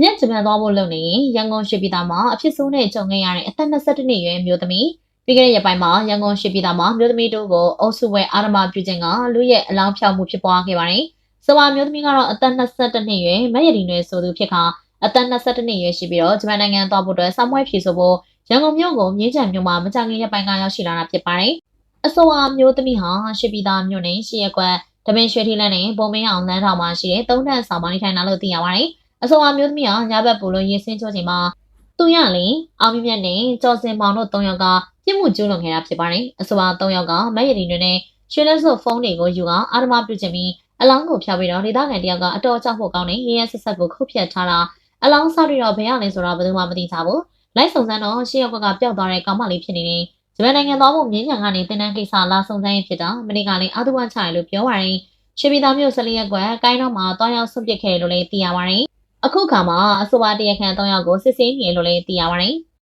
မြက်ဂျပန်သွားဖို့လုပ်နေရင်ရန်ကုန်ရွှေပြည်သာမှာအဖြစ်ဆိုးနဲ့ကြုံခဲ့ရတဲ့အသက်22နှစ်အရွယ်မျိုးသမီးပြီးခဲ့တဲ့ရက်ပိုင်းမှာရန်ကုန်ရွှေပြည်သာမှာမျိုးသမီးတို့ကိုအုပ်စုဝဲအာရမပြုခြင်းကလူရဲ့အလောင်းဖြောက်မှုဖြစ်ပွားခဲ့ပါတယ်။ဆိုပါမျိုးသမီးကတော့အသက်22နှစ်အရွယ်မက်ရည်ဒီနယ်ဆိုသူဖြစ်ကအသက်22နှစ်အရွယ်ရှိပြီးတော့ဂျပန်နိုင်ငံသွားဖို့အတွက်စာမွေးဖြေဆိုဖို့ရန်ကုန်မြို့ကိုမြင်းချံမြို့မှာမကြခင်ရက်ပိုင်းကရောက်ရှိလာတာဖြစ်ပါတယ်။အဆိုပါမျိုးသမီးဟာရွှေပြည်သာမြို့နယ်ရှိရက်ကွက်တမင်ရွှေထီလန်းနဲ့ပုံမင်းအောင်လမ်းထောင်မှာရှိတဲ့သုံးတန်းဆောင်ပါနေထိုင်လာလို့သိရပါတယ်။ အဆိုအမျိုးသမီးဟာညဘက်ပူလို့ရေဆင်းချိုးချိန်မှာသူရလင်အောင်မြင့်မြတ်နဲ့ကျော်စင်မောင်တို့၃ယောက်ကပြစ်မှုကျူးလွန်ခဲ့တာဖြစ်ပါတယ်။အဆိုပါ၃ယောက်ကမက်ရည်တွေနဲ့ရွှေလက်စွပ်ဖုန်းတွေကိုယူကအာရမပြုချင်ပြီးအလောင်းကိုဖျောက်ပြီးတော့ဒေသခံတယောက်ကအတော်ကြောက်ဖို့ကောင်းတဲ့ရရဆက်ဆက်ကိုခုတ်ဖြတ်ထားတာအလောင်းစားပြီးတော့ဘယ်ရလဲဆိုတာဘယ်သူမှမသိကြဘူး။လိုက်စုံစမ်းတော့ရှေ့ရောက်ကပျောက်သွားတဲ့ကောင်မလေးဖြစ်နေတယ်။ဂျပန်နိုင်ငံသွားဖို့မြင်းညံကနေတင်တန်းကိစ္စလာစုံစမ်းရဖြစ်တာမနေ့ကလည်းအာသူဝချရလို့ပြောပါရင်ရွှေပြည်သာမြို့ဆလျက်ကွယ်ကိုင်းတော့မှာတောင်းရောက်ဆွန့်ပစ်ခဲ့လို့လည်းသိရပါတယ်။ အခုခါမှာအဆိုပါတရားခံ၃ယောက်ကိုစစ်ဆေးနေလို့လည်းသိရပါတယ်